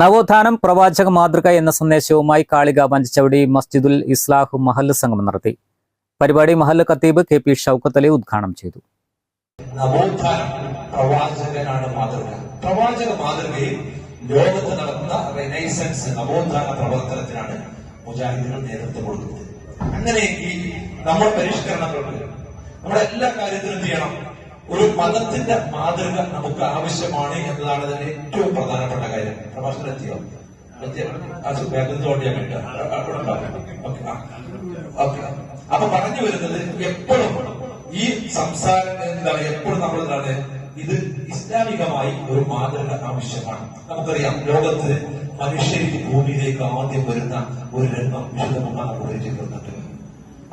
നവോത്ഥാനം പ്രവാചക മാതൃക എന്ന സന്ദേശവുമായി കാളിക പഞ്ചവടി മസ്ജിദുൽ ഇസ്ലാഹു മഹല്ല് സംഗമം നടത്തി. പരിപാടി മഹല്ല് ഖത്തീബ് കെ പി ഷൌക്കത്ത് അലി ഉദ്ഘാടനം ചെയ്തു. നവോത്ഥാനം പ്രവാചകനാണ് മാതൃക. പ്രവാചക മാതൃകയിൽ ലോകത്ത് നടക്കുന്ന റെനൈസൻസ് നവോത്ഥാന പ്രവർത്തനത്തിനാണ് മുജാഹിദുകൾ നേതൃത്വം കൊടുക്കുന്നത്. അങ്ങനെയെങ്കിൽ നമ്മൾ പരിഷ്കരണങ്ങളുണ്ട്. നമ്മുടെ എല്ലാ കാര്യത്തിലും ചെയ്യണം. ഒരു മതത്തിന്റെ മാതൃക നമുക്ക് ആവശ്യമാണ് എന്നതാണ് അതിന്റെ ഏറ്റവും പ്രധാനപ്പെട്ട കാര്യം. പ്രഭാഷണം എത്തിയോ. അപ്പൊ പറഞ്ഞു വരുന്നത് എപ്പോഴും ഈ സംസാരം എന്താണ് എപ്പോഴും നമ്മൾ എന്താണ്? ഇത് ഇസ്ലാമികമായി ഒരു മാതൃക ആവശ്യമാണ്. നമുക്കറിയാം ലോകത്ത് മനുഷ്യർക്ക് ഭൂമിയിലേക്ക് ആദ്യം വരുന്ന ഒരു രംഗം നമുക്ക് പരിചയപ്പെടുന്നുണ്ട്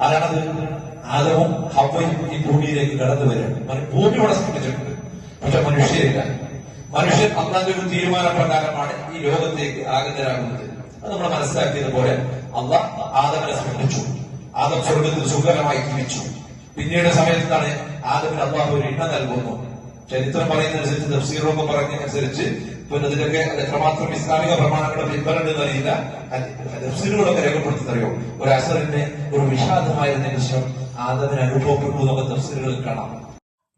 ആരാണത് ആദവും ഹവയും ഈ ഭൂമിയിലേക്ക് കടന്നു വരികയാണ്. ഭൂമി ഇവിടെ സൃഷ്ടിച്ചിട്ടുണ്ട്. പക്ഷെ മനുഷ്യരില്ല. മനുഷ്യൻ അന്നാന്റെ ഒരു തീരുമാനപ്രകാരമാണ് ഈ ലോകത്തേക്ക് ആഗതരാകുന്നത്. അത് നമ്മൾ മനസ്സിലാക്കിയത് പോലെ അള്ളാഹ് ആദവനെ സൃഷ്ടിച്ചു. ആദം സ്വർഗത്തിൽ സുഖകരമായി ജീവിച്ചു. പിന്നീട് സമയത്താണ് ആദവിന് അള്ളാഹു ഒരു ഇണ നൽകുന്നു. ചരിത്രം പറയുന്നതനുസരിച്ച് തഫ്സീറൊക്കെ പറഞ്ഞതനുസരിച്ച് പിന്നെ ഇതിലൊക്കെ എത്രമാത്രം ഇസ്ലാമിക പ്രമാണങ്ങളുടെ പിൻബലുണ്ടെന്ന് അറിയില്ല. തഫ്സീറുകളൊക്കെ രേഖപ്പെടുത്തുന്നറിയോ ഒരു അസറിന്റെ ഒരു വിഷാദമായ നിമിഷം ആദമിന് അനുഭവപ്പെട്ടു എന്നൊക്കെ തഫ്സീറുകളിൽ കാണാം.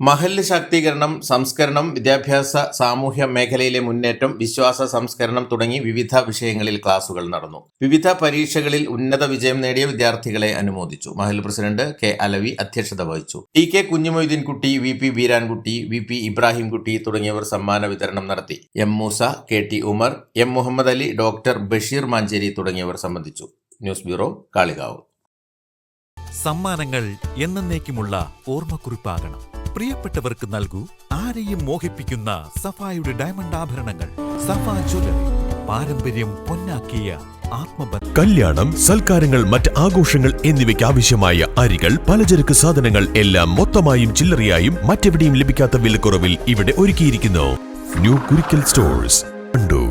മഹല്ല് ശാക്തീകരണം സംസ്കരണം വിദ്യാഭ്യാസ സാമൂഹ്യ മേഖലയിലെ മുന്നേറ്റം വിശ്വാസ സംസ്കരണം തുടങ്ങി വിവിധ വിഷയങ്ങളിൽ ക്ലാസുകൾ നടന്നു. വിവിധ പരീക്ഷകളിൽ ഉന്നത വിജയം നേടിയ വിദ്യാർത്ഥികളെ അനുമോദിച്ചു. മഹൽ പ്രസിഡന്റ് കെ അലവി അധ്യക്ഷത വഹിച്ചു. T K Kunhimoideenkutty V P Beerankutty V P Ibrahimkutty തുടങ്ങിയവർ സമ്മാന വിതരണം നടത്തി. M Moosa K T Umar M Muhammad Ali doctor Basheer Mancheri തുടങ്ങിയവർ സംബന്ധിച്ചു. News bureau Kalikavu. സമ്മാനങ്ങൾ എന്നേക്കുമുള്ള ഓർമ്മക്കുറിപ്പാകണം. പ്രിയപ്പെട്ടവർക്ക് നൽകൂ ആരെയും മോഹിപ്പിക്കുന്ന സഫായുടെ ഡയമണ്ട് ആഭരണങ്ങൾ. സഫാ ജ്വല്ലറി പാരമ്പര്യം പൊന്നാക്കിയ കല്യാണം സൽക്കാരങ്ങൾ മറ്റ് ആഘോഷങ്ങൾ എന്നിവയ്ക്ക് ആവശ്യമായ അരികൾ പലചരക്ക് സാധനങ്ങൾ എല്ലാം മൊത്തമായും ചില്ലറയായും മറ്റെവിടെയും ലഭിക്കാത്ത വിലക്കുറവിൽ ഇവിടെ ഒരുക്കിയിരിക്കുന്നു. New Kurikkal stores Wandoor